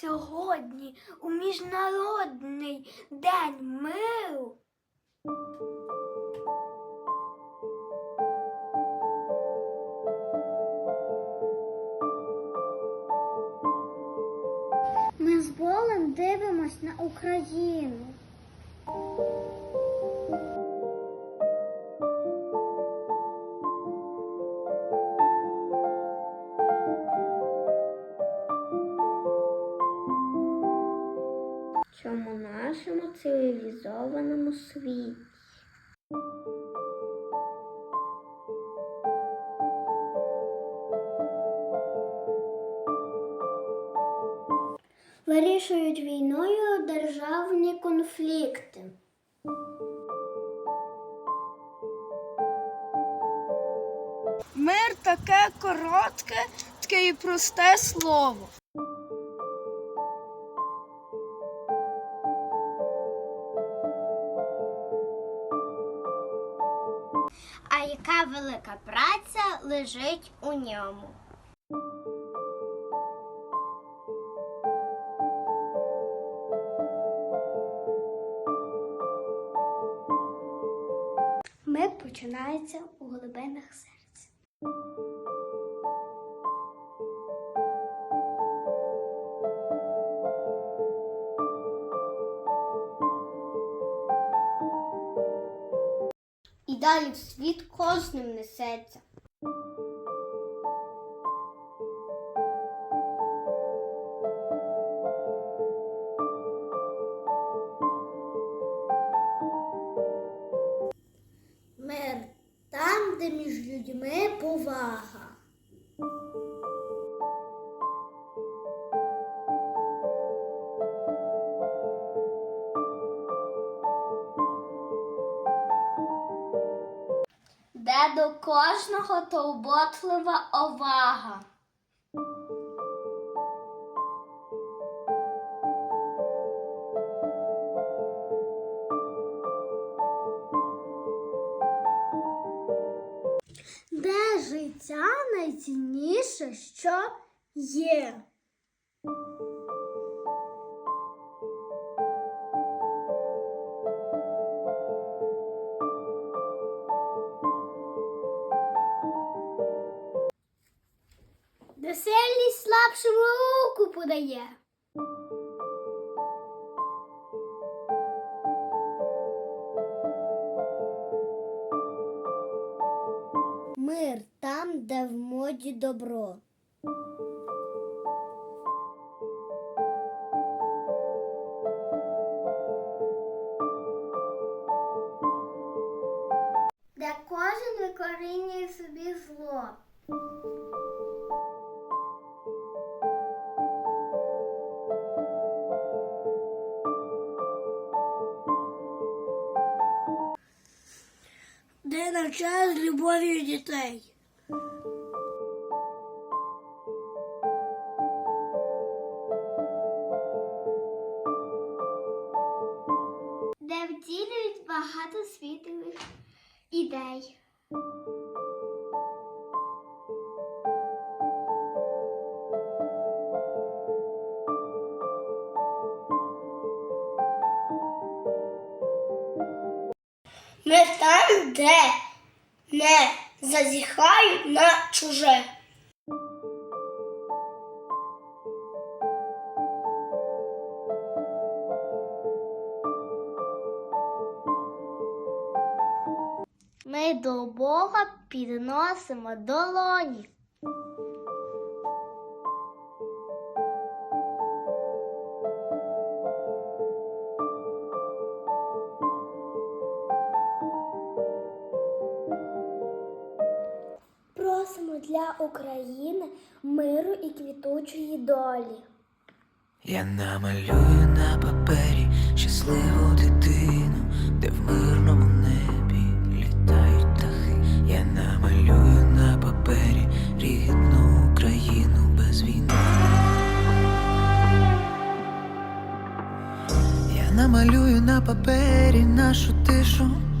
сьогодні у Міжнародний день миру Ми з болем дивимось на Україну. Нашому цивілізованому світі. Вирішують війною державні конфлікти. Мир таке коротке, таке і просте слово. Велика праця лежить у ньому? Мир починається у глибинах серця. Далі в світ кожним несеться. Мир там, де між людьми Де до кожного турботлива овага. Де життя найцінніше, що є. Де сильність слабшому руку подає. Мир там, де в моді добро. Де кожен викорінює собі зло. Де з любов'ю дітей. де втілюють багато світових ідей. Де не зазіхають на чуже. Ми до Бога підносимо долоні. України миру і квітучої долі. Я намалюю на папері щасливу дитину, де в мирному небі літають птахи. Я намалюю на папері рідну Україну без війни. Я намалюю на папері нашу тишу.